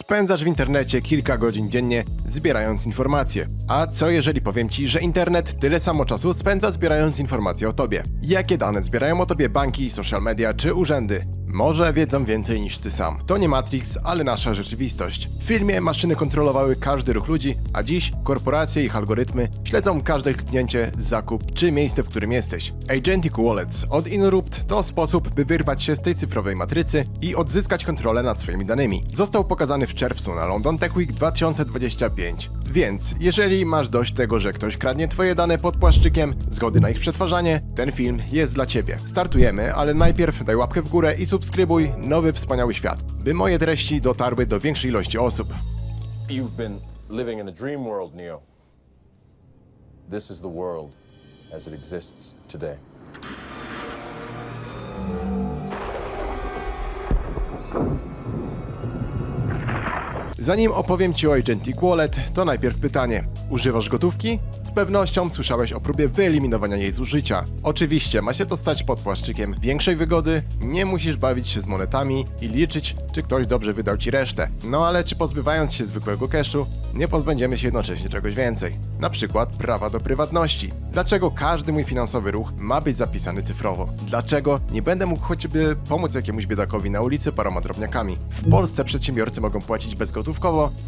Spędzasz w internecie kilka godzin dziennie zbierając informacje. A co jeżeli powiem ci, że internet tyle samo czasu spędza zbierając informacje o tobie? Jakie dane zbierają o tobie banki, social media czy urzędy? Może wiedzą więcej niż ty sam. To nie Matrix, ale nasza rzeczywistość. W filmie maszyny kontrolowały każdy ruch ludzi, a dziś korporacje i ich algorytmy śledzą każde kliknięcie, zakup czy miejsce, w którym jesteś. Agentic Wallets od Inrupt to sposób, by wyrwać się z tej cyfrowej matrycy i odzyskać kontrolę nad swoimi danymi. Został pokazany w czerwcu na London Tech Week 2025. Więc, jeżeli masz dość tego, że ktoś kradnie twoje dane pod płaszczykiem zgody na ich przetwarzanie, ten film jest dla ciebie. Startujemy, ale najpierw daj łapkę w górę i subskrybuj Nowy Wspaniały Świat, by moje treści dotarły do większej ilości osób. You've been living in a dream world, Neo. This is the world as it exists today. Zanim opowiem Ci o Agentic Wallet, to najpierw pytanie. Używasz gotówki? Z pewnością słyszałeś o próbie wyeliminowania jej z użycia. Oczywiście, ma się to stać pod płaszczykiem większej wygody, nie musisz bawić się z monetami i liczyć, czy ktoś dobrze wydał Ci resztę. No ale czy pozbywając się zwykłego cashu, nie pozbędziemy się jednocześnie czegoś więcej? Na przykład prawa do prywatności. Dlaczego każdy mój finansowy ruch ma być zapisany cyfrowo? Dlaczego nie będę mógł choćby pomóc jakiemuś biedakowi na ulicy paroma drobniakami? W Polsce przedsiębiorcy mogą płacić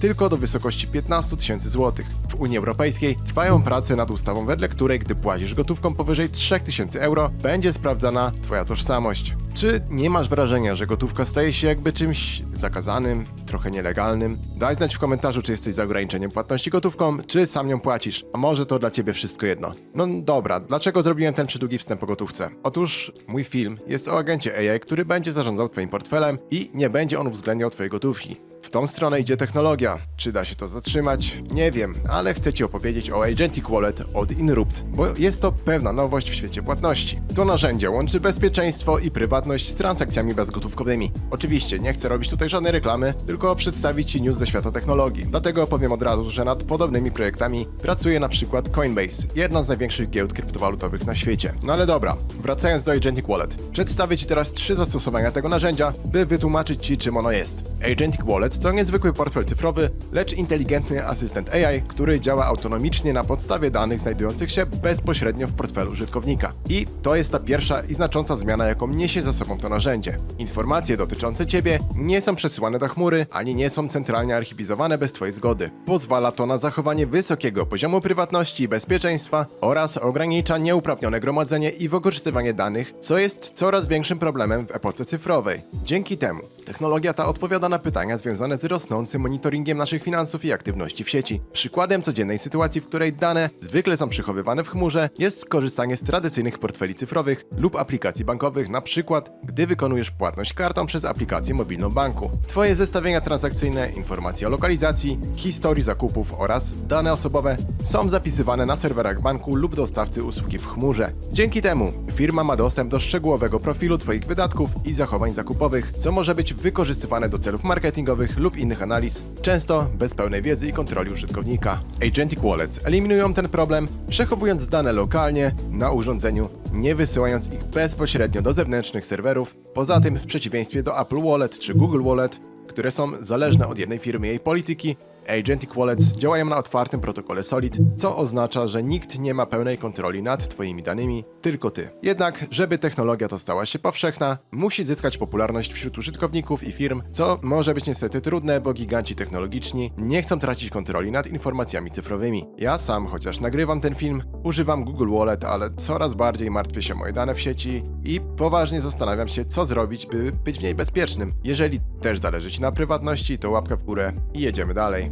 tylko do wysokości 15 tysięcy złotych. W Unii Europejskiej trwają prace nad ustawą, wedle której gdy płacisz gotówką powyżej 3000 euro, będzie sprawdzana Twoja tożsamość. Czy nie masz wrażenia, że gotówka staje się jakby czymś zakazanym, trochę nielegalnym? Daj znać w komentarzu, czy jesteś za ograniczeniem płatności gotówką, czy sam nią płacisz, a może to dla ciebie wszystko jedno. No dobra, dlaczego zrobiłem ten przydługi wstęp o gotówce? Otóż mój film jest o agencie AI, który będzie zarządzał twoim portfelem i nie będzie on uwzględniał twojej gotówki. W tą stronę idzie technologia. Czy da się to zatrzymać? Nie wiem, ale chcę Ci opowiedzieć o Agentic Wallet od Inrupt, bo jest to pewna nowość w świecie płatności. To narzędzie łączy bezpieczeństwo i prywatność z transakcjami bezgotówkowymi. Oczywiście nie chcę robić tutaj żadnej reklamy, tylko przedstawić Ci news ze świata technologii. Dlatego powiem od razu, że nad podobnymi projektami pracuje na przykład Coinbase, jedna z największych giełd kryptowalutowych na świecie. No ale dobra, wracając do Agentic Wallet. Przedstawię Ci teraz trzy zastosowania tego narzędzia, by wytłumaczyć Ci czym ono jest. Agentic Wallet to niezwykły portfel cyfrowy, lecz inteligentny asystent AI, który działa autonomicznie na podstawie danych znajdujących się bezpośrednio w portfelu użytkownika. I to jest ta pierwsza i znacząca zmiana, jaką niesie za sobą to narzędzie. Informacje dotyczące Ciebie nie są przesyłane do chmury, ani nie są centralnie archiwizowane bez Twojej zgody. Pozwala to na zachowanie wysokiego poziomu prywatności i bezpieczeństwa oraz ogranicza nieuprawnione gromadzenie i wykorzystywanie danych, co jest coraz większym problemem w epoce cyfrowej. Dzięki temu technologia ta odpowiada na pytania związane z rosnącym monitoringiem naszych finansów i aktywności w sieci. Przykładem codziennej sytuacji, w której dane zwykle są przechowywane w chmurze, jest korzystanie z tradycyjnych portfeli cyfrowych lub aplikacji bankowych, przykład gdy wykonujesz płatność kartą przez aplikację mobilną banku. Twoje zestawienia transakcyjne, informacje o lokalizacji, historii zakupów oraz dane osobowe są zapisywane na serwerach banku lub dostawcy usługi w chmurze. Dzięki temu firma ma dostęp do szczegółowego profilu Twoich wydatków i zachowań zakupowych, co może być wykorzystywane do celów marketingowych lub innych analiz, często bez pełnej wiedzy i kontroli użytkownika. Agentic Wallets eliminują ten problem, przechowując dane lokalnie na urządzeniu, nie wysyłając ich bezpośrednio do zewnętrznych serwerów. Poza tym, w przeciwieństwie do Apple Wallet czy Google Wallet, które są zależne od jednej firmy i jej polityki, Agentic Wallets działają na otwartym protokole Solid, co oznacza, że nikt nie ma pełnej kontroli nad Twoimi danymi, tylko Ty. Jednak, żeby technologia ta stała się powszechna, musi zyskać popularność wśród użytkowników i firm, co może być niestety trudne, bo giganci technologiczni nie chcą tracić kontroli nad informacjami cyfrowymi. Ja sam, chociaż nagrywam ten film, używam Google Wallet, ale coraz bardziej martwię się moje dane w sieci i poważnie zastanawiam się, co zrobić, by być w niej bezpiecznym. Jeżeli też zależy Ci na prywatności, to łapka w górę i jedziemy dalej.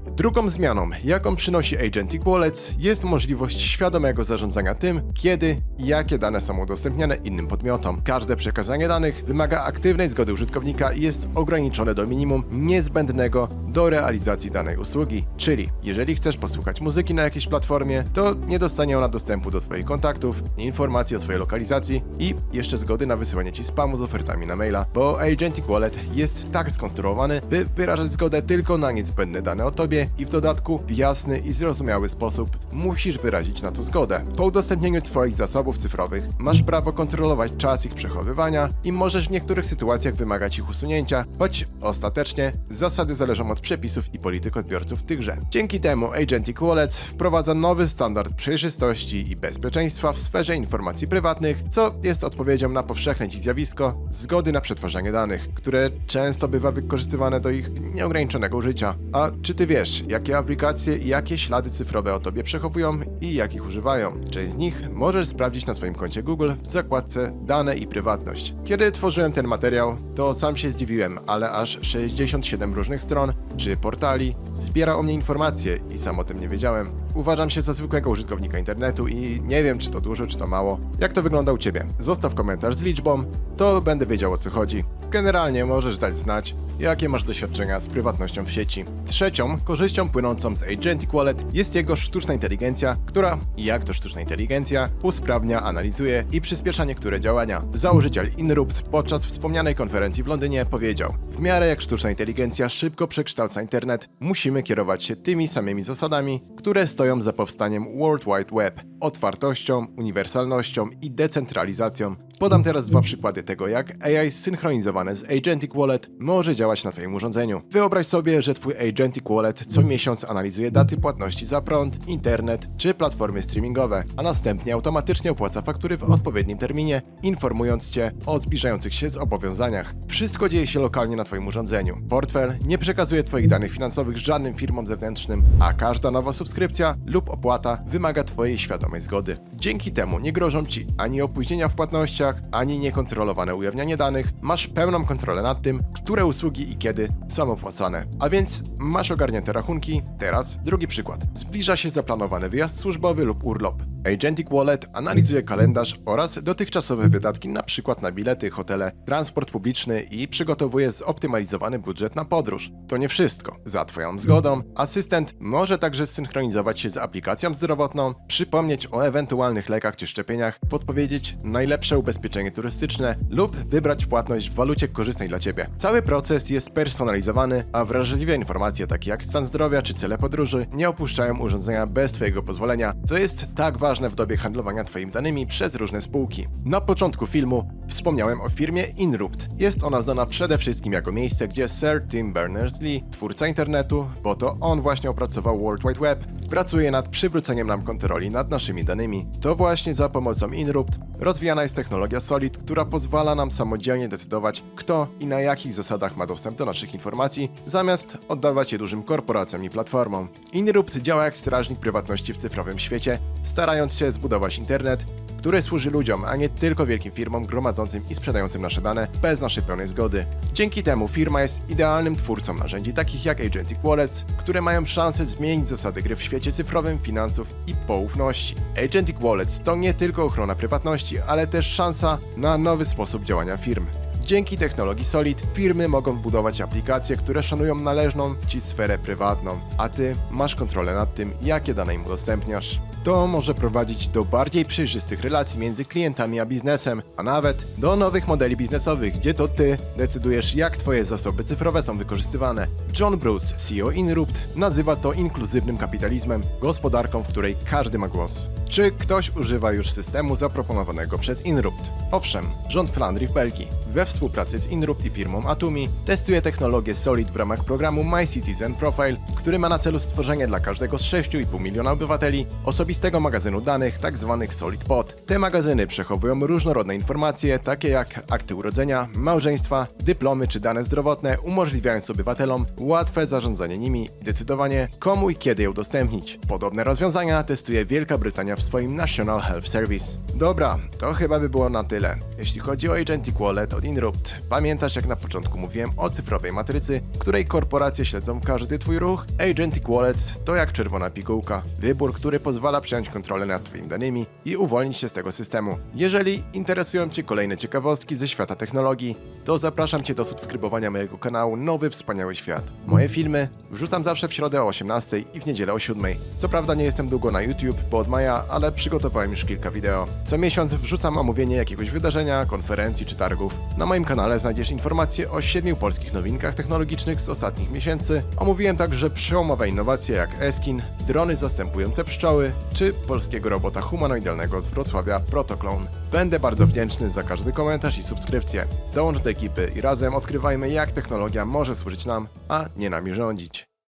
Drugą zmianą, jaką przynosi Agentic Wallets, jest możliwość świadomego zarządzania tym, kiedy i jakie dane są udostępniane innym podmiotom. Każde przekazanie danych wymaga aktywnej zgody użytkownika i jest ograniczone do minimum niezbędnego do realizacji danej usługi. Czyli, jeżeli chcesz posłuchać muzyki na jakiejś platformie, to nie dostanie ona dostępu do Twoich kontaktów, informacji o Twojej lokalizacji i jeszcze zgody na wysyłanie Ci spamu z ofertami na maila, bo Agentic Wallet jest tak skonstruowany, by wyrażać zgodę tylko na niezbędne dane o Tobie i w dodatku w jasny i zrozumiały sposób musisz wyrazić na to zgodę. Po udostępnieniu twoich zasobów cyfrowych masz prawo kontrolować czas ich przechowywania i możesz w niektórych sytuacjach wymagać ich usunięcia, choć ostatecznie zasady zależą od przepisów i polityk odbiorców tychże. Dzięki temu Agentic Wallet wprowadza nowy standard przejrzystości i bezpieczeństwa w sferze informacji prywatnych, co jest odpowiedzią na powszechne dziś zjawisko zgody na przetwarzanie danych, które często bywa wykorzystywane do ich nieograniczonego użycia. A czy ty wiesz, jakie aplikacje i jakie ślady cyfrowe o tobie przechowują i jak ich używają? Część z nich możesz sprawdzić na swoim koncie Google w zakładce Dane i prywatność. Kiedy tworzyłem ten materiał, to sam się zdziwiłem, ale aż 67 różnych stron czy portali zbiera o mnie informacje i sam o tym nie wiedziałem. Uważam się za zwykłego użytkownika internetu i nie wiem, czy to dużo, czy to mało. Jak to wygląda u ciebie? Zostaw komentarz z liczbą, to będę wiedział o co chodzi. Generalnie możesz dać znać, jakie masz doświadczenia z prywatnością w sieci. Trzecią korzyścią płynącą z Agentic Wallet jest jego sztuczna inteligencja, która, jak to sztuczna inteligencja, usprawnia, analizuje i przyspiesza niektóre działania. Założyciel Inrupt podczas wspomnianej konferencji w Londynie powiedział: W miarę jak sztuczna inteligencja szybko przekształca internet, musimy kierować się tymi samymi zasadami, które stoją za powstaniem World Wide Web otwartością, uniwersalnością i decentralizacją. Podam teraz dwa przykłady tego, jak AI zsynchronizowane z Agentic Wallet może działać na Twoim urządzeniu. Wyobraź sobie, że Twój Agentic Wallet co miesiąc analizuje daty płatności za prąd, internet czy platformy streamingowe, a następnie automatycznie opłaca faktury w odpowiednim terminie, informując Cię o zbliżających się zobowiązaniach. Wszystko dzieje się lokalnie na Twoim urządzeniu. Portfel nie przekazuje Twoich danych finansowych żadnym firmom zewnętrznym, a każda nowa subskrypcja lub opłata wymaga Twojej świadomej zgody. Dzięki temu nie grożą Ci ani opóźnienia w płatnościach, ani niekontrolowane ujawnianie danych. Masz pełną kontrolę nad tym, które usługi i kiedy są opłacane. A więc masz ogarnięte rachunki. Teraz drugi przykład. Zbliża się zaplanowany wyjazd służbowy lub urlop. Agentic Wallet analizuje kalendarz oraz dotychczasowe wydatki np. na bilety, hotele, transport publiczny i przygotowuje zoptymalizowany budżet na podróż. To nie wszystko. Za Twoją zgodą asystent może także zsynchronizować się z aplikacją zdrowotną, przypomnieć o ewentualnych lekach czy szczepieniach, podpowiedzieć najlepsze ubezpieczenie turystyczne lub wybrać płatność w walucie korzystnej dla Ciebie. Cały proces jest personalizowany, a wrażliwe informacje takie jak stan zdrowia czy cele podróży nie opuszczają urządzenia bez Twojego pozwolenia, co jest tak ważne w dobie handlowania Twoimi danymi przez różne spółki. Na początku filmu wspomniałem o firmie Inrupt. Jest ona znana przede wszystkim jako miejsce, gdzie Sir Tim Berners-Lee, twórca internetu, bo to on właśnie opracował World Wide Web, pracuje nad przywróceniem nam kontroli nad naszymi danymi. To właśnie za pomocą Inrupt rozwijana jest technologia Solid, która pozwala nam samodzielnie decydować, kto i na jakich zasadach ma dostęp do naszych informacji, zamiast oddawać je dużym korporacjom i platformom. Inrupt działa jak strażnik prywatności w cyfrowym świecie, starając się zbudować internet, który służy ludziom, a nie tylko wielkim firmom gromadzącym i sprzedającym nasze dane bez naszej pełnej zgody. Dzięki temu firma jest idealnym twórcą narzędzi takich jak Agentic Wallets, które mają szansę zmienić zasady gry w świecie cyfrowym, finansów i poufności. Agentic Wallets to nie tylko ochrona prywatności, ale też szansa na nowy sposób działania firm. Dzięki technologii Solid firmy mogą budować aplikacje, które szanują należną ci sferę prywatną, a ty masz kontrolę nad tym, jakie dane im udostępniasz. To może prowadzić do bardziej przejrzystych relacji między klientami a biznesem, a nawet do nowych modeli biznesowych, gdzie to ty decydujesz, jak twoje zasoby cyfrowe są wykorzystywane. John Bruce, CEO Inrupt, nazywa to inkluzywnym kapitalizmem, gospodarką, w której każdy ma głos. Czy ktoś używa już systemu zaproponowanego przez Inrupt? Owszem, rząd Flandrii w Belgii we współpracy z Inrupt i firmą Atumi testuje technologię Solid w ramach programu My Citizen Profile, który ma na celu stworzenie dla każdego z 6,5 miliona obywateli osobistego magazynu danych, tzw. Solid Pod. Te magazyny przechowują różnorodne informacje, takie jak akty urodzenia, małżeństwa, dyplomy czy dane zdrowotne, umożliwiając obywatelom łatwe zarządzanie nimi i decydowanie, komu i kiedy je udostępnić. Podobne rozwiązania testuje Wielka Brytania w swoim National Health Service. Dobra, to chyba by było na tyle. Jeśli chodzi o Agentic Wallet od Inrupt, pamiętasz jak na początku mówiłem o cyfrowej matrycy, której korporacje śledzą każdy twój ruch? Agentic Wallet to jak czerwona pigułka. Wybór, który pozwala przejąć kontrolę nad twoimi danymi i uwolnić się z tego systemu. Jeżeli interesują cię kolejne ciekawostki ze świata technologii, to zapraszam cię do subskrybowania mojego kanału Nowy Wspaniały Świat. Moje filmy wrzucam zawsze w środę o 18 i w niedzielę o 7. Co prawda nie jestem długo na YouTube, bo od maja ale przygotowałem już kilka wideo. Co miesiąc wrzucam omówienie jakiegoś wydarzenia, konferencji czy targów. Na moim kanale znajdziesz informacje o siedmiu polskich nowinkach technologicznych z ostatnich miesięcy. Omówiłem także przełomowe innowacje jak Eskin, drony zastępujące pszczoły, czy polskiego robota humanoidalnego z Wrocławia Protoclone. Będę bardzo wdzięczny za każdy komentarz i subskrypcję. Dołącz do ekipy i razem odkrywajmy jak technologia może służyć nam, a nie nami rządzić.